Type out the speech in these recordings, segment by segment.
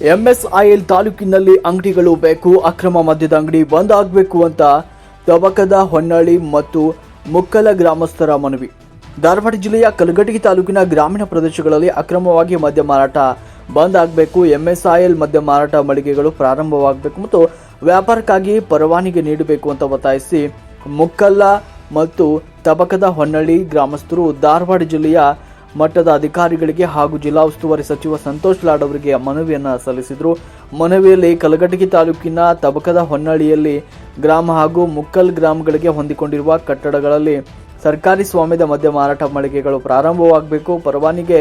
MSIL ತಾಲೂಕಿನಲ್ಲಿ ಅಂಗಡಿಗಳು ಬೇಕು, ಅಕ್ರಮ ಮದ್ಯದ ಅಂಗಡಿ ಬಂದ್ ಆಗಬೇಕು ಅಂತ ತಬಕದ ಹೊನ್ನಾಳಿ ಮತ್ತು ಮುಕ್ಕಲ ಗ್ರಾಮಸ್ಥರ ಮನವಿ. ಧಾರವಾಡ ಜಿಲ್ಲೆಯ ಕಲಘಟಗಿ ತಾಲೂಕಿನ ಗ್ರಾಮೀಣ ಪ್ರದೇಶಗಳಲ್ಲಿ ಅಕ್ರಮವಾಗಿ ಮದ್ಯ ಮಾರಾಟ ಬಂದ್ ಆಗಬೇಕು ಎಂಎಸ್ಐಎಲ್ ಮದ್ಯ ಮಾರಾಟ ಮಳಿಗೆಗಳು ಪ್ರಾರಂಭವಾಗಬೇಕು ಮತ್ತು ವ್ಯಾಪಾರಕ್ಕಾಗಿ ಪರವಾನಿಗೆ ನೀಡಬೇಕು ಅಂತ ಒತ್ತಾಯಿಸಿ ಮುಕ್ಕಲ್ಲ ಮತ್ತು ತಬಕದ ಹೊನ್ನಳ್ಳಿ ಗ್ರಾಮಸ್ಥರು ಧಾರವಾಡ ಜಿಲ್ಲೆಯ ಮಟ್ಟದ ಅಧಿಕಾರಿಗಳಿಗೆ ಹಾಗೂ ಜಿಲ್ಲಾ ಉಸ್ತುವಾರಿ ಸಚಿವ ಸಂತೋಷ್ ಲಾಡ್ ಅವರಿಗೆ ಮನವಿಯನ್ನು ಸಲ್ಲಿಸಿದರು. ಮನವಿಯಲ್ಲಿ ಕಲಘಟಗಿ ತಾಲೂಕಿನ ತಬಕದ ಹೊನ್ನಾಳಿಯಲ್ಲಿ ಗ್ರಾಮ ಹಾಗೂ ಮುಕ್ಕಲ್ ಗ್ರಾಮಗಳಿಗೆ ಹೊಂದಿಕೊಂಡಿರುವ ಕಟ್ಟಡಗಳಲ್ಲಿ ಸರ್ಕಾರಿ ಸ್ವಾಮ್ಯದ ಮದ್ಯ ಮಾರಾಟ ಮಳಿಗೆಗಳು ಪ್ರಾರಂಭವಾಗಬೇಕು, ಪರವಾನಿಗೆ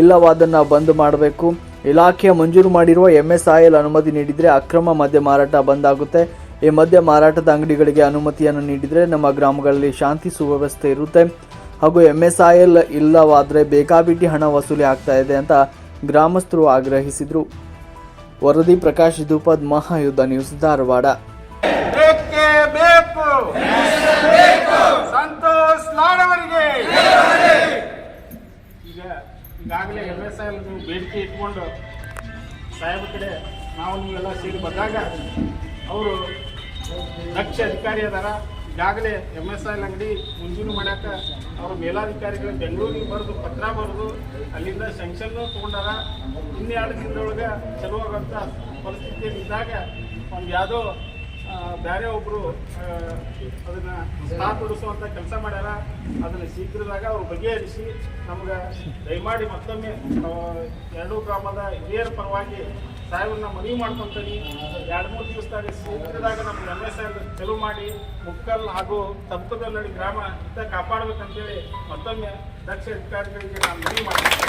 ಇಲ್ಲವಾದನ್ನು ಬಂದ್ ಮಾಡಬೇಕು. ಇಲಾಖೆ ಮಂಜೂರು ಮಾಡಿರುವ ಎಂಎಸ್ಐಎಲ್ ಅನುಮತಿ ನೀಡಿದರೆ ಅಕ್ರಮ ಮದ್ಯ ಮಾರಾಟ ಬಂದಾಗುತ್ತೆ. ಈ ಮದ್ಯ ಮಾರಾಟದ ಅಂಗಡಿಗಳಿಗೆ ಅನುಮತಿಯನ್ನು ನೀಡಿದರೆ ನಮ್ಮ ಗ್ರಾಮಗಳಲ್ಲಿ ಶಾಂತಿ ಸುವ್ಯವಸ್ಥೆ ಇರುತ್ತೆ. ಹಾಗೂ ಎಂಎಸ್ಐಎಲ್ ಇಲ್ಲವಾದರೆ ಬೇಕಾಬಿಟ್ಟಿ ಹಣ ವಸೂಲಿ ಆಗ್ತಾ ಇದೆ ಅಂತ ಗ್ರಾಮಸ್ಥರು ಆಗ್ರಹಿಸಿದರು. ವರದಿ ಪ್ರಕಾಶ್ ಧೂಪದ್ ಮಹಾಯುದ್ಧ ನ್ಯೂಸ್ ಧಾರವಾಡ. ಸಂತೋಷ್ ಲಾಡವರಿಗೆ ಈಗ ಈಗಾಗಲೇ ಎಂ ಎಸ್ ಐ ಬೇಡಿಕೆ ಇಟ್ಕೊಂಡು ಸಾಹೇಬ್ ಕಡೆ ನಾವು ನೀವೆಲ್ಲ ಸೇರಿ ಬಂದಾಗ ಅವರು ದಕ್ಷ ಅಧಿಕಾರಿ ಅದಾರ. ಈಗಾಗಲೇ ಎಂ ಎಸ್ ಐ ಅಂಗಡಿ ಮುಂಜೂರು ಮಾಡ್ಯಾಕ ಅವ್ರ ಮೇಲಾಧಿಕಾರಿಗಳು ಬೆಂಗಳೂರಿಗೆ ಬರೆದು, ಪತ್ರ ಬರೆದು, ಅಲ್ಲಿಂದ ಶಂಕ್ಷನ್ ತೊಗೊಂಡಾರ ಇನ್ನೆರಡು ದಿನದೊಳಗೆ ಚಲೋ ಆಗೋಂಥ ಪರಿಸ್ಥಿತಿಯಲ್ಲಿ ಇದ್ದಾಗ ಒಂದು ಯಾವುದೋ ಬೇರೆ ಒಬ್ರು ಅದನ್ನು ಸ್ಥಾಪಡಿಸುವಂತ ಕೆಲಸ ಮಾಡ್ಯಾರ, ಅದನ್ನ ಶೀಘ್ರದಾಗ ಅವ್ರು ಬಗೆಹರಿಸಿ ನಮ್ಗೆ ದಯಮಾಡಿ ಮತ್ತೊಮ್ಮೆ ಎರಡೂ ಗ್ರಾಮದ ಹಿರಿಯರ ಪರವಾಗಿ ಸಾಹೇಬ್ರನ್ನ ಮನವಿ ಮಾಡ್ಕೊಂತೀನಿ ಎರಡು ಮೂರು ದಿವಸದಾಗ ಶೀಘ್ರದಾಗ ನಮ್ಮ ಎಂ ಎಸ್ ಆರ್ ಚಲೋ ಮಾಡಿ ಮುಕ್ಕಲ್ ಹಾಗೂ ತಪ್ಪದಲ್ಲಿ ಗ್ರಾಮ ಹಿತ ಕಾಪಾಡ್ಬೇಕಂತೇಳಿ ಮತ್ತೊಮ್ಮೆ ದಕ್ಷ ಅಧಿಕಾರಿಗಳಿಗೆ ನಾನು ಮನವಿ ಮಾಡ್ತೀನಿ.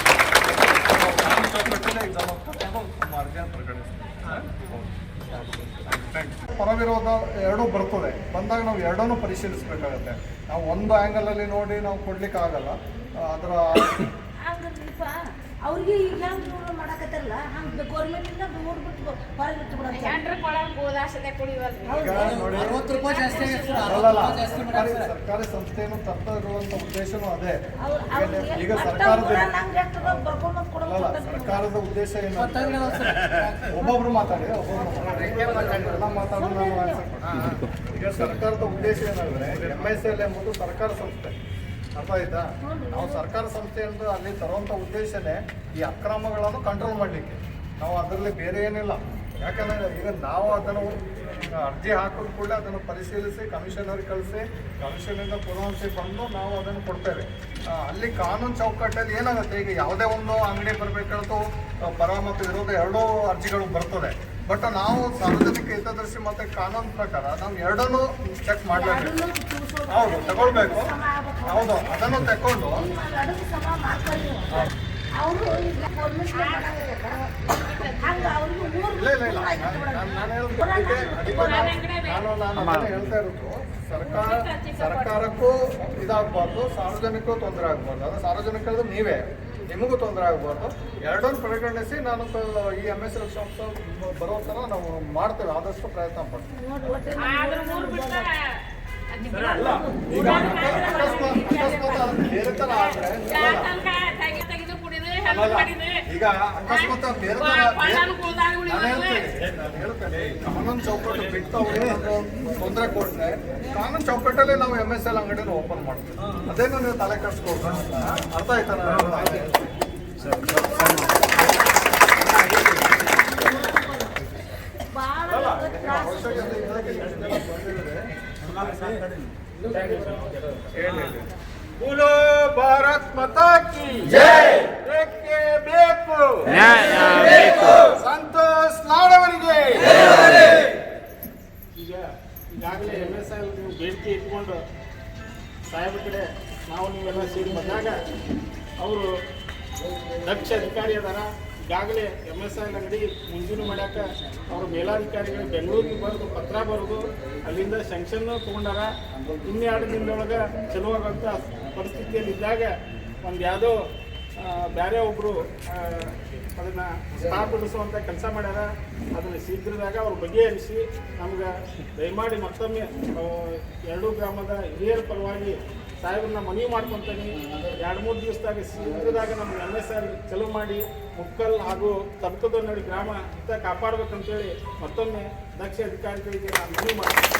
ಪರವಿರೋಧ ಎರಡೂ ಬರ್ತದೆ. ಬಂದಾಗ ನಾವು ಎರಡನ್ನೂ ಪರಿಶೀಲಿಸಬೇಕಾಗತ್ತೆ. ನಾವು ಒಂದು ಆ್ಯಂಗಲಲ್ಲಿ ನೋಡಿ ನಾವು ಕೊಡ್ಲಿಕ್ಕೆ ಆಗಲ್ಲ ಅದರ ಅವ್ರಿಗೆ ಈಗ ಹೆಂಗ್ ಮಾಡಕತ್ತಾರಲ್ಲ ಹಂಗ ಗೌರ್ಮೆಂಟ್ ಇಂದ ನೋಡ್ಬಿಟ್ಟು ಹೊರಗೆ ಬಿಟ್ಟು ಬಿಡೋದು ಜನರ ಅಲ್ಲಲ್ಲ ಅರವತ್ತು ರೂಪಾಯಿ ಸರ್ಕಾರಿ ಸಂಸ್ಥೆಯನ್ನು ತರ್ತಾ ಇರುವಂತ ಉದ್ದೇಶನೂ ಅದೇ. ಈಗ ಸರ್ಕಾರದ ಸರ್ಕಾರದ ಉದ್ದೇಶ ಏನು ಒಬ್ಬೊಬ್ರು ಮಾತಾಡಿ ಒಬ್ಬೊಬ್ರು ಮಾತಾಡೋಣ ಈಗ ಸರ್ಕಾರದ ಉದ್ದೇಶ ಏನಂದ್ರೆ ಎಂ ಎಸ್ ಎಲ್ ಎಂಬುದು ಸರ್ಕಾರ ಸಂಸ್ಥೆ. ಅರ್ಥ ಆಯ್ತಾ? ನಾವು ಸರ್ಕಾರ ಸಂಸ್ಥೆ ಅಲ್ಲಿ ತರುವಂತ ಉದ್ದೇಶನೇ ಈ ಅಕ್ರಮಗಳನ್ನು ಕಂಟ್ರೋಲ್ ಮಾಡಲಿಕ್ಕೆ. ನಾವು ಅದರಲ್ಲಿ ಬೇರೆ ಏನಿಲ್ಲ. ಯಾಕಂದ್ರೆ ಈಗ ನಾವು ಅದನ್ನು ಅರ್ಜಿ ಹಾಕಿದ ಕೂಡ ಅದನ್ನು ಪರಿಶೀಲಿಸಿ ಕಮಿಷನರ್ ಕಳಿಸಿ ಕಮಿಷನಿಂದ ಪುನಃ ಬಂದು ನಾವು ಅದನ್ನು ಕೊಡ್ತೇವೆ. ಅಲ್ಲಿ ಕಾನೂನು ಚೌಕಟ್ಟಲ್ಲಿ ಏನಾಗುತ್ತೆ? ಈಗ ಯಾವುದೇ ಒಂದು ಅಂಗಡಿ ಬರಬೇಕಾದ್ರೂ ಪರ ಮತ್ತು ವಿರೋಧ ಎರಡೂ ಅರ್ಜಿಗಳು ಬರ್ತದೆ. ಬಟ್ ನಾವು ಸಾರ್ವಜನಿಕ ಹಿತದರ್ಶಿ ಮತ್ತು ಕಾನೂನು ಪ್ರಕಾರ ನಾವು ಎರಡನ್ನೂ ಚೆಕ್ ಮಾಡಬೇಕು ಹೌದು ತಗೊಳ್ಬೇಕು. ಹೌದು ಅದನ್ನು ತಗೊಂಡು ನಾನು ಹೇಳ್ತಾ ಇರೋದು. ಸರ್ಕಾರ ಸರ್ಕಾರಕ್ಕೂ ಇದಾಗಬಾರ್ದು ಸಾರ್ವಜನಿಕರು ತೊಂದರೆ ಆಗಬಾರ್ದು. ಅದು ಸಾರ್ವಜನಿಕರದು ನೀವೇ. ನಿಮಗೂ ತೊಂದರೆ ಆಗಬಾರ್ದು. ಎರಡನ್ನು ಪರಿಗಣಿಸಿ ನಾನು ಈ ಎಂ ಎಸ್ ಎಲ್ ಬರೋ ಥರ ನಾವು ಮಾಡ್ತೇವೆ. ಆದಷ್ಟು ಪ್ರಯತ್ನ ಪಡ್ತೀವಿ. ಈಗ ಅಕಸ್ಮಾತ್ ಬೇರೆ ಕಾನೂನು ಚೌಕಟ್ಟು ಬಿಟ್ಟು ಅವ್ರಿಗೆ ತೊಂದರೆ ಕೊಟ್ಟರೆ ಕಾನೂನು ಚೌಕಟ್ಟಲ್ಲಿ ನಾವು ಎಂ ಎಸ್ ಎಲ್ ಅಂಗಡಿನ ಓಪನ್ ಮಾಡ್ತೀವಿ. ಅದೇನು ನೀವು ತಲೆ ಅಂತ ಅರ್ಥ ಆಯ್ತಾ? बोलो भारत माता की जय ಬೇಕೇ ಬೇಕು ಸಂತೋಷ್ ಲಾಡವರಿಗೆ ಈಗ ಈಗಾಗಲೇ ಎಮ್ ಎಸ್ ಐ ನೀವು ಬೇಡಿಕೆ ಇಟ್ಕೊಂಡು ಸಾಹೇಬ್ರ ಕಡೆ ನಾವು ನೀವೆಲ್ಲ ಸೇರಿ ಬಂದಾಗ ಅವರು ದಕ್ಷ ಅಧಿಕಾರಿ ಅದಾರ ಈಗಾಗಲೇ ಎಂ ಎಸ್ ಐ ಅಂಗಡಿ ಮುಂಜೂರು ಮಾಡ್ಯಾಕ ಅವ್ರ ಮೇಲಾಧಿಕಾರಿಗಳು ಬೆಂಗಳೂರಿಗೆ ಬರೆದು ಪತ್ರ ಬರೆದು ಅಲ್ಲಿಂದ ಶಂಕ್ಷನ್ ತೊಗೊಂಡಾರ ಇನ್ನೆರಡು ದಿನದೊಳಗೆ ಚಲೋ ಆಗೋಂಥ ಪರಿಸ್ಥಿತಿಯಲ್ಲಿ ಇದ್ದಾಗ ಒಂದು ಯಾವುದೋ ಬೇರೆ ಒಬ್ಬರು ಅದನ್ನು ಸ್ಥಾಪಡಿಸುವಂಥ ಕೆಲಸ ಮಾಡ್ಯಾರ. ಅದನ್ನು ಶೀಘ್ರದಾಗ ಅವ್ರು ಬಗೆಹರಿಸಿ ನಮ್ಗೆ ದಯಮಾಡಿ ಮತ್ತೊಮ್ಮೆ ಎರಡೂ ಗ್ರಾಮದ ಹಿರಿಯರ ಪರವಾಗಿ ಸಾಹೇಬ್ರನ್ನ ಮನವಿ ಮಾಡ್ಕೊತೀನಿ ಎರಡು, ಮೂರು ದಿವಸದಾಗ ಶೀಘ್ರದಾಗ ನಮ್ಮ ಎಂ ಎಸ್ ಆರ್ ಚಲೋ ಮಾಡಿ ಮುಕ್ಕಲ್ ಹಾಗೂ ತಬಕದೊನ್ನಡಿ ಗ್ರಾಮ ಹಿತ ಕಾಪಾಡ್ಬೇಕಂತೇಳಿ ಮತ್ತೊಮ್ಮೆ ದಕ್ಷ ಅಧಿಕಾರಿಗಳಿಗೆ ನಾನು ಮನವಿ ಮಾಡ್ತೀನಿ.